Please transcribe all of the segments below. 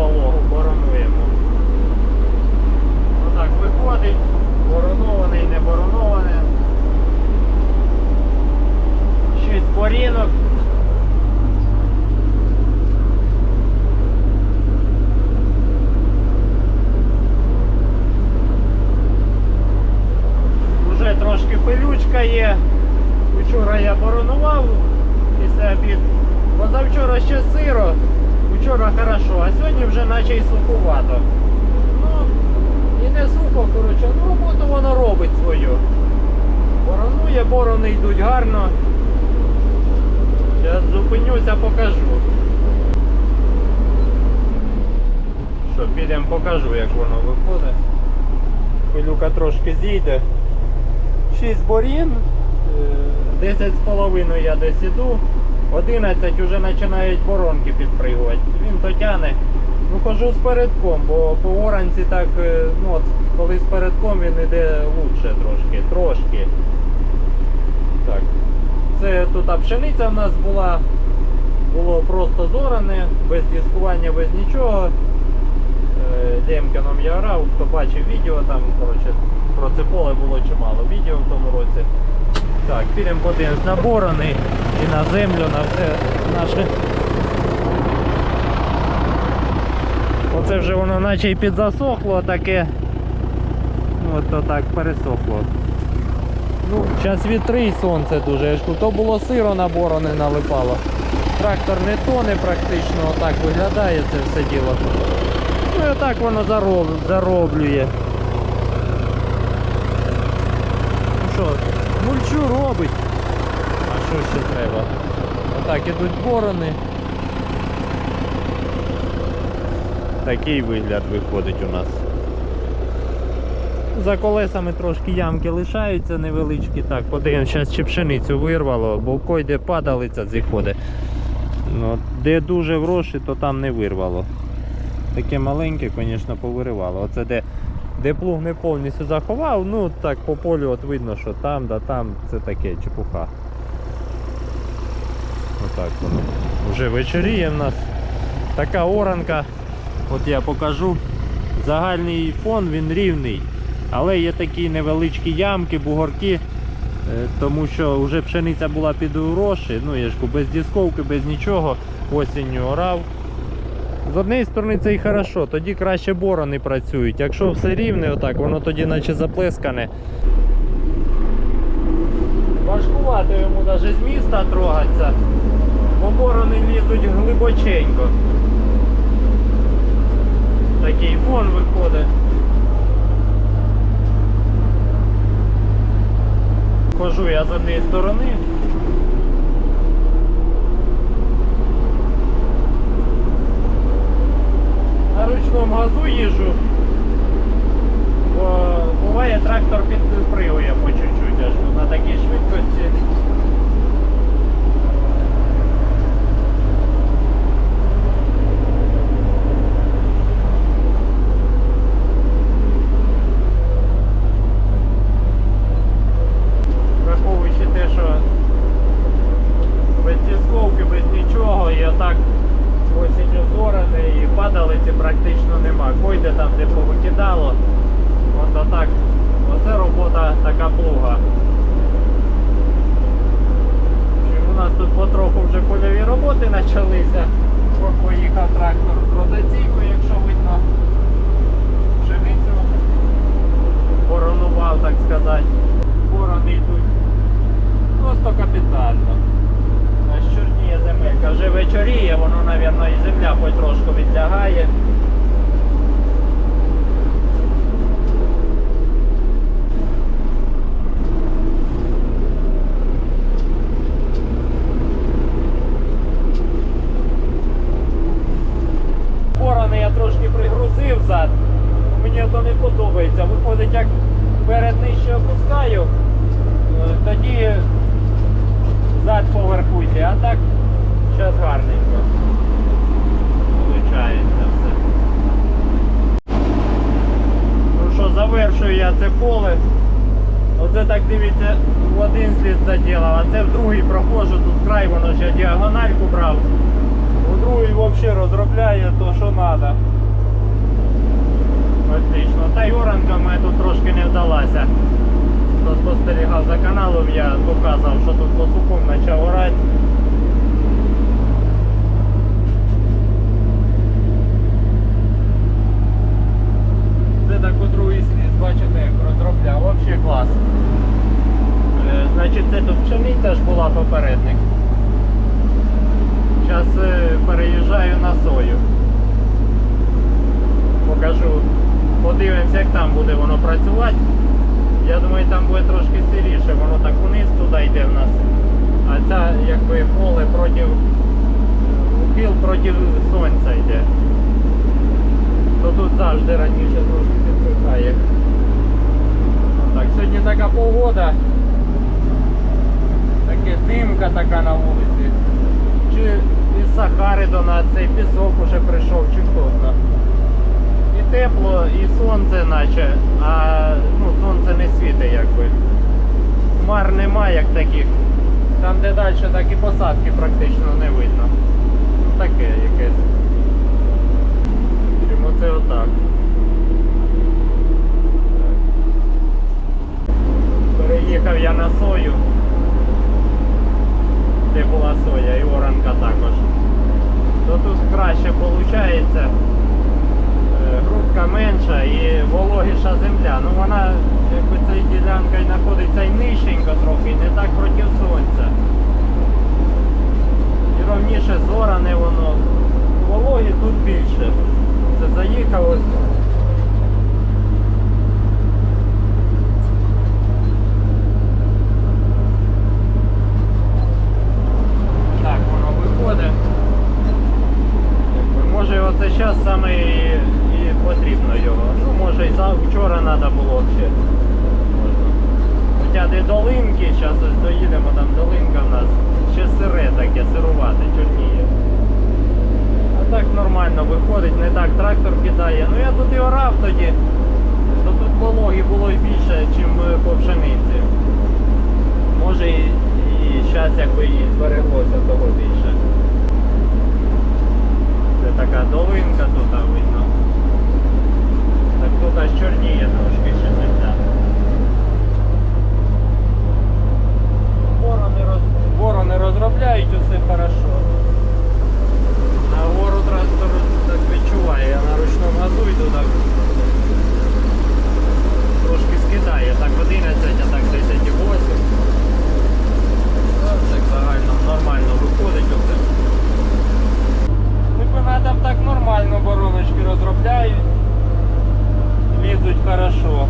вологу, боронуємо. Отак виходить, боронований, не боронований. Шість борінок. Уже трошки пилючка є. Вчора я боронував після обід. Позавчора ще сиро, вчора хорошо, а сьогодні вже наче й суховато. Ну, і не сухо, коротше, ну роботу воно робить свою. Боронує, борони йдуть гарно. Зараз зупинюся, покажу. Що, підемо покажу, як воно виходить. Пилюка трошки зійде. 6 борін, е, 10 з половиною я десь іду, 11 вже починають боронки підпригувати. Він то тяне. Ну хожу з передком, бо по оранці так, е, ну от коли з передком він іде лучше трошки, трошки. Так. Це тут пшениця в нас була, було просто зоране, без дискування, без нічого. Е, Демкіном я грав, хто бачив відео, там коротше, про це поле було чимало відео в тому році. Так, підемо подивимось на борони і на землю, на все наше. Оце вже воно наче і підзасохло таке. Ну, От то так пересохло. Ну, зараз вітри і сонце дуже. То було сиро на борони налипало. Трактор не тоне практично, отак виглядає це все діло. Ну і отак воно зароб, зароблює. Ну що, мульчу робить. А що ще треба? Отак ідуть борони. Такий вигляд виходить у нас. За колесами трошки ямки лишаються невеличкі. Так, подивимось, зараз чи пшеницю вирвало, бо койде падалиця зіходить. Ну, де дуже вроші, то там не вирвало. Таке маленьке, звісно, повиривало. Оце де, де плуг не повністю заховав, ну так по полю от видно, що там, да там це таке чепуха. Отак воно. Вже вечоріє в нас. Така оранка. От я покажу. Загальний фон він рівний. Але є такі невеличкі ямки, бугорки. е, Тому що вже пшениця була під уроші, ну я ж без дисковки, без нічого. Осінню орав. З однієї сторони це і хорошо, тоді краще борони працюють. Якщо все рівне, отак, воно тоді наче заплескане. Важкувато йому навіть з міста трогатися, бо борони лізуть глибоченько. Такий фон виходить. Хожу я з однієї сторони. На ручному газу їжу, бо буває трактор підпригує по чуть-чуть аж на такі швидкості. Враховуючи те, що без дисковки, без нічого, і отак осінню зорене і падалиці практично нема. Койде там, де повикидало. От отак. Оце робота плуга. У нас тут потроху вже польові роботи почалися. Поїхав трактор з ротаційкою, якщо видно. Пшеницю боронував, так сказати. Борони йдуть просто капітально. Аж чорніє земелька. Вже вечоріє, воно, мабуть, і земля потрошку відлягає. Борони я трошки пригрузив зад. Мені то не подобається. Виходить, як перед нижче опускаю, е, тоді зад поверху йде, а так зараз гарненько. Получається все. Ну що, завершую я це поле. Оце так дивіться, в один слід заділав, а це в другий проходжу, тут край воно я діагональку брав. другий взагалі розробляє то, що треба. Отлично. Та й оранка тут трошки не вдалася. Хто спостерігав за каналом, я показав, що тут по сухому почав орати. Це так у другий бачите, як розробляв. Взагалі клас. Е, Значить, це тут пшениця ж була попередник. Зараз переїжджаю на сою. Покажу, подивимося, як там буде воно працювати. Я думаю, там буде трошки сиріше, воно так униз туди йде в нас. А ця якби поле проти ухил проти сонця йде. То тут завжди раніше трошки підсихає. Сьогодні така погода. Таке димка така на вулиці. Чи із Сахари до нас цей пісок уже прийшов, чи хто. І тепло, і сонце наче, а ну, сонце не світить якби. Хмар нема як таких. Там де далі, так і посадки практично не видно. Ну таке якесь. Чому це отак? Переїхав я на сою, де була соя і оранка також. То тут краще виходить. Грудка менша і вологіша земля. Ну вона якби ця ділянка і знаходиться і нижченько трохи, і не так проти сонця. І ровніше зоране воно. Вологі тут більше. Це заїхав ось. Так, воно виходить. Якби, Може оце зараз саме і, і потрібно його. Ну може і за вчора треба було ще. Можна. Хоча де долинки, зараз ось доїдемо, там долинка в нас ще сире таке, сирувате, чорніє. А так нормально виходить, не так трактор кидає. Ну я тут і орав тоді, то тут вологи було і більше, ніж по пшениці. Може і, зараз якби і збереглося того більше. Це така долинка тут видно. Так тут аж чорніє трошки ще земля. Ворони, роз... Ворони розробляють усе хорошо. А гору трактор так відчуває, я на ручному газу йду так. Трошки скидає, так 11, а так 10,8. Так загально нормально виходить усе. Типу там так нормально бороночки розробляють. Лізуть хорошо.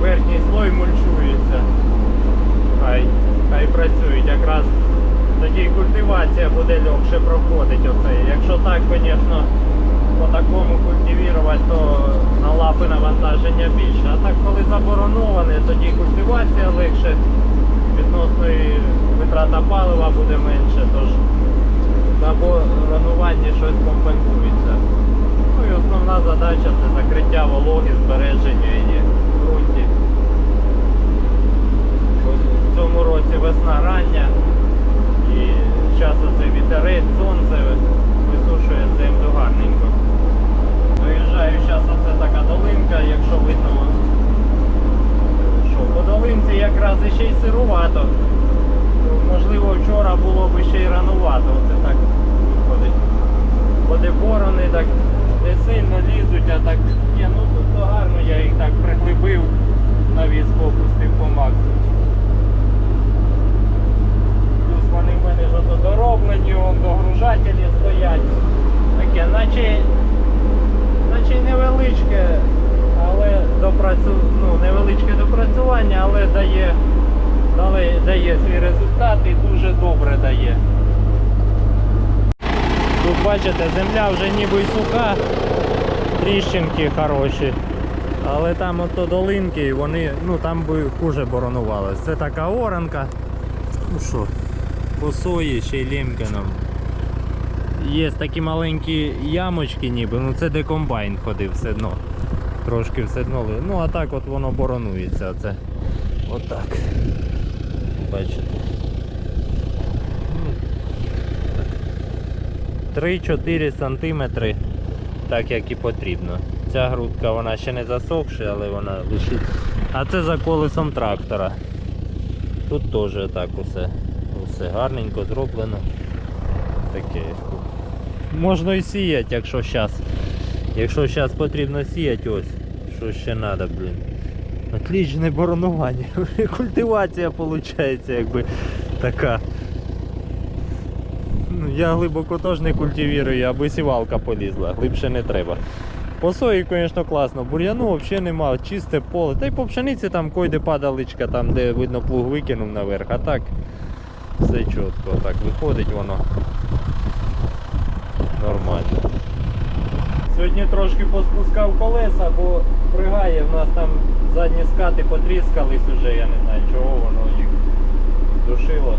Верхній слой мульчується. Хай, хай працюють. Якраз тоді культивація буде легше проходить. Оце. Якщо так, звісно, по такому культивувати, то на лапи навантаження більше. А так, коли забороноване, тоді культивація легше, відносно і витрата палива буде менше, тож на боронуванні щось компенсується. Ну і основна задача це закриття вологи, збереження її в ґрунті. Ось В цьому році весна рання і зараз оце вітерець, сонце висушує землю гарненько. Доїжджаю зараз оце така долинка, якщо видно, що по долинці якраз іще й сирувато. Можливо, вчора було б ще й ранувато, оце так виходить. Буде борони так не сильно лізуть, а так є, ну тут гарно, я їх так приглибив, навіс попустив по максимуму. Плюс вони в мене ж ото дороблені, вон догружателі стоять. Таке, наче, наче й невеличке, але допрацю... ну, невеличке допрацювання, але дає, дає, дає свій результат і дуже добре дає. Тут бачите, земля вже ніби й суха, тріщинки хороші. Але там ото долинки, вони, ну там би хуже боронувалися. Це така оранка. Ну що, по сої ще й лімкеном. Є такі маленькі ямочки ніби, ну це де комбайн ходив все одно. Трошки все одно. Ну а так от воно боронується. Оце. Отак. Бачите. 3-4 сантиметри, так як і потрібно. Ця грудка вона ще не засохша, але вона лишить. А це за колесом трактора. Тут теж так усе. Усе гарненько зроблено. Таке. Можна і сіяти, якщо зараз. Якщо зараз потрібно сіяти, ось. Що ще треба, блін. Отлічне боронування. Культивація виходить, якби така. Я глибоко теж не культивірую, аби сівалка полізла, глибше не треба. По сої, звісно, класно. Бур'яну взагалі нема, чисте поле. Та й по пшениці там койде падаличка, там де видно плуг викинув наверх, а так все чітко, так виходить воно. Нормально. Сьогодні трошки поспускав колеса, бо пригає, в нас там задні скати потріскались уже, я не знаю чого воно їх душило.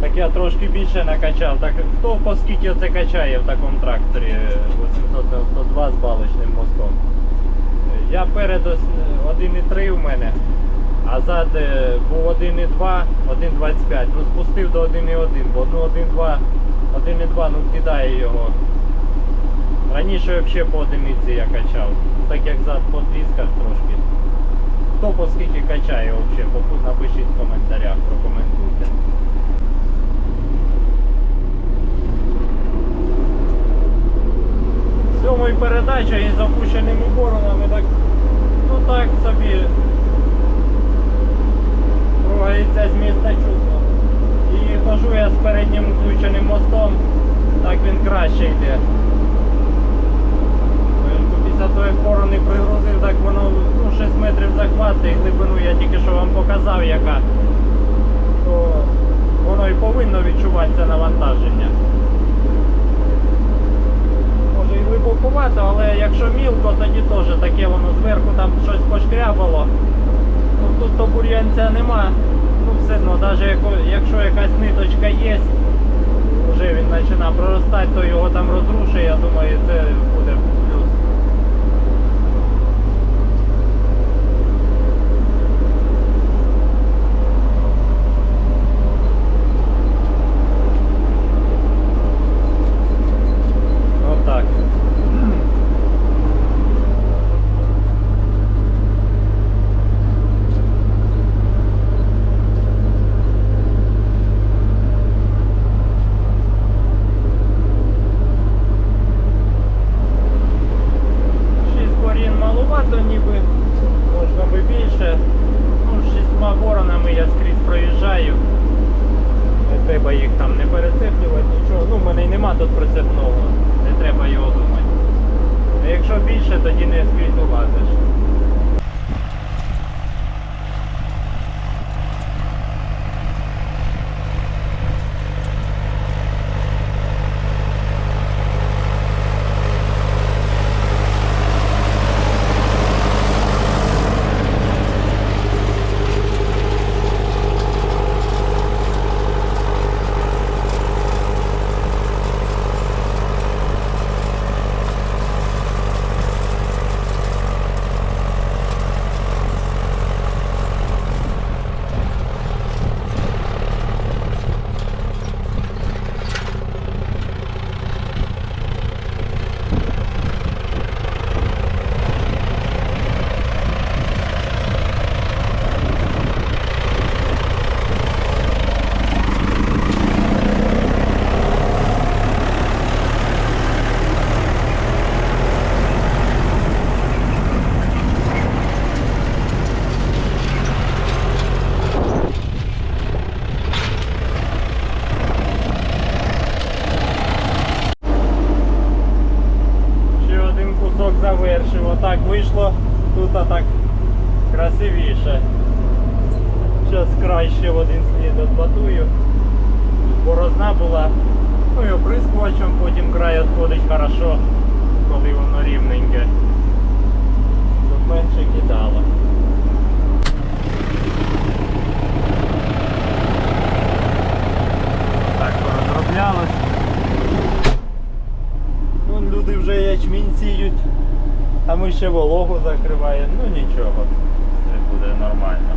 Так я трошки більше накачав. Так хто по скільки це качає в такому тракторі 892 з балочним мостом? Я перед 1,3 у мене, а зад е, був 1,2, 1,25. Ну спустив до 1,1, бо ну 1,2, 1,2 ну кидає його. Раніше взагалі по одиниці я качав. Ну, Так як зад потріскав трошки. Хто по скільки качає взагалі, напишіть в коментарях, прокоментуйте. Сьомою передачею із запущеними боронами так, ну так собі ругається з міста чутно. І хожу я з переднім включеним мостом, так він краще йде. Після як борони пригрузив, так воно ну, 6 метрів захват і глибину я тільки що вам показав, яка. То воно і повинно відчуватися навантаження. Може і але якщо мілко, тоді теж таке воно зверху там щось пошкрябало. Ну, тут то бур'янця нема. Ну все одно, навіть якщо якась ниточка є, вже він починає проростати, то його там розрушить, я думаю, це буде плюс. Отак. Шість борін малувато ніби, можна би більше. Ну, з шістьма боронами я скрізь проїжджаю. Не треба їх там не перецеплювати, нічого. Ну, в мене й нема тут прицепного, не треба його думати. А якщо більше, тоді не скрізь улазиш. Ще один кусок завершив. Отак вийшло, тут так красивіше. Зараз краще в один слід. Борозна була. Ну і оприскувачем, потім край відходить хорошо, коли воно рівненьке. Щоб менше кидало. Так розроблялось. Вон люди вже ячмінь сіють, а ми ще вологу закриваємо. Ну нічого, це буде нормально.